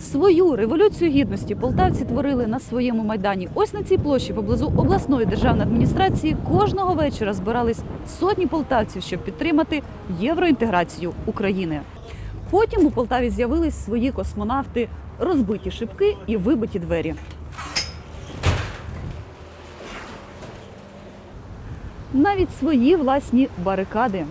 Свою революцію гідності полтавці творили на своєму майдані. Ось на цій площі поблизу обласної державної адміністрації кожного вечора збирались сотні полтавців, щоб підтримати євроінтеграцію України. Потім у Полтаві з'явились свої космонавти, розбиті шибки і вибиті двері. Навіть свої власні барикади.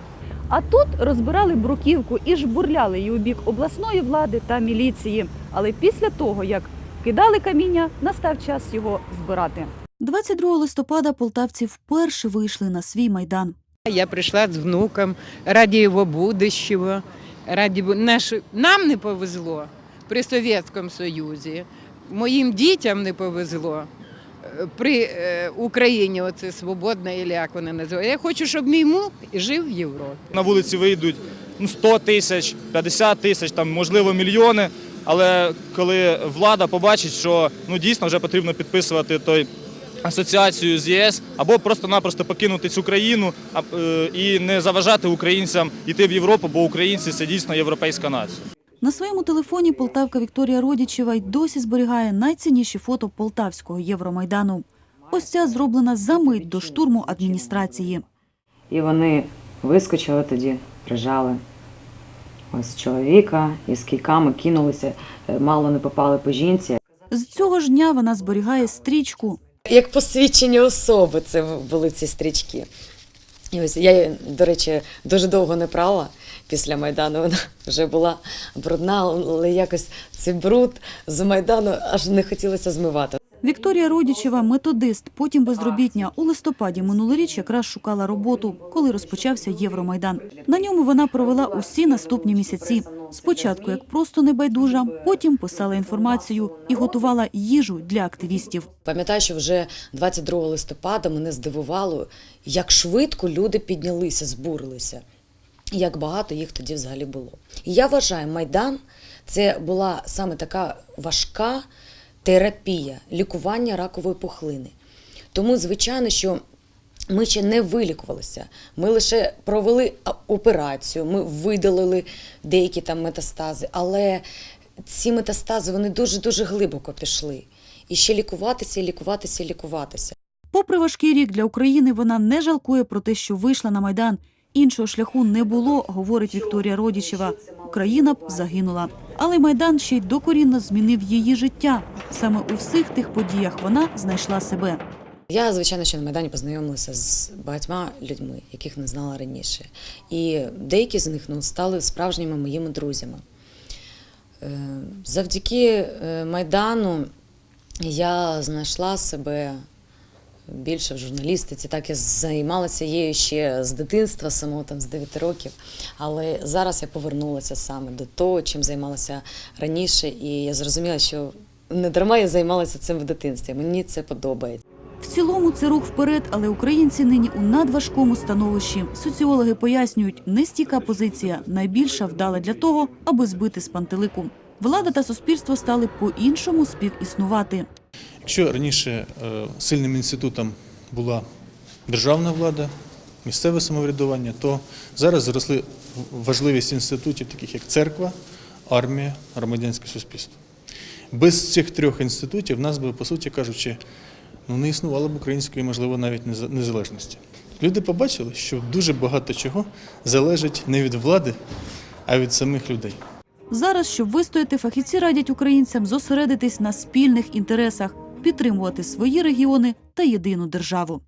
А тут розбирали бруківку і жбурляли її у бік обласної влади та міліції. Але після того, як кидали каміння, настав час його збирати. 22 листопада полтавці вперше вийшли на свій майдан. Я прийшла з внуком ради його будущего, ради бу- наш... нам не повезло при Совєтському Союзі, моїм дітям не повезло. е, При е, Україні оце свободна, і як вони називають. Я хочу, щоб мій внук жив в Європі. На вулиці вийдуть ну, 100 тисяч, 50 тисяч, там, можливо, мільйони. Але коли влада побачить, що ну, дійсно вже потрібно підписувати той асоціацію з ЄС, або просто-напросто покинути цю країну е, і не заважати українцям йти в Європу, бо українці це дійсно європейська нація. На своєму телефоні полтавка Вікторія Родічева й досі зберігає найцінніші фото полтавського Євромайдану. Ось ця зроблена за мить до штурму адміністрації. І вони вискочили тоді, прижали ось чоловіка і з кійками кинулися, е, мало не попали по жінці. З цього ж дня вона зберігає стрічку. Як посвідчені особи це були ці стрічки. І ось я, до речі, дуже довго не прала після Майдану. Вона вже була брудна, але якось цей бруд з Майдану аж не хотілося змивати. Вікторія Родічева, методист, потім безробітня. У листопаді минулоріч якраз шукала роботу, коли розпочався Євромайдан. На ньому вона провела усі наступні місяці. Спочатку як просто небайдужа, потім писала інформацію і готувала їжу для активістів. Пам'ятаю, що вже 22 листопада мене здивувало, як швидко люди піднялися, збурилися. Як багато їх тоді взагалі було. І я вважаю, Майдан це була саме така важка терапія, лікування ракової пухлини. Тому, звичайно, що ми ще не вилікувалися. Ми лише провели операцію, ми видалили деякі там метастази, але ці метастази вони дуже-дуже глибоко пішли. І ще лікуватися, лікуватися, і лікуватися. Попри важкий рік для України, вона не жалкує про те, що вийшла на майдан. Іншого шляху не було, говорить Вікторія Родічева. Україна б загинула. Але майдан ще й докорінно змінив її життя. Саме у всіх тих подіях вона знайшла себе. Я, звичайно, що на Майдані познайомилася з багатьма людьми, яких не знала раніше. І деякі з них ну, стали справжніми моїми друзями. Е, Завдяки е, Майдану я знайшла себе більше в журналістиці. Так я займалася її ще з дитинства, самого там з 9 років. Але зараз я повернулася саме до того, чим займалася раніше, і я зрозуміла, що не дарма я займалася цим в дитинстві. Мені це подобається. В цілому це рух вперед, але українці нині у надважкому становищі. Соціологи пояснюють, нестійка позиція найбільша вдала для того, аби збити з пантелику. Влада та суспільство стали по-іншому співіснувати. Якщо раніше е, сильним інститутом була державна влада, місцеве самоврядування, то зараз зросли важливість інститутів, таких як церква, армія, громадянське суспільство. Без цих трьох інститутів нас би, по суті кажучи, ну, не існувало б української, можливо, навіть неза- незалежності. Люди побачили, що дуже багато чого залежить не від влади, а від самих людей. Зараз, щоб вистояти, фахівці радять українцям зосередитись на спільних інтересах, підтримувати свої регіони та єдину державу.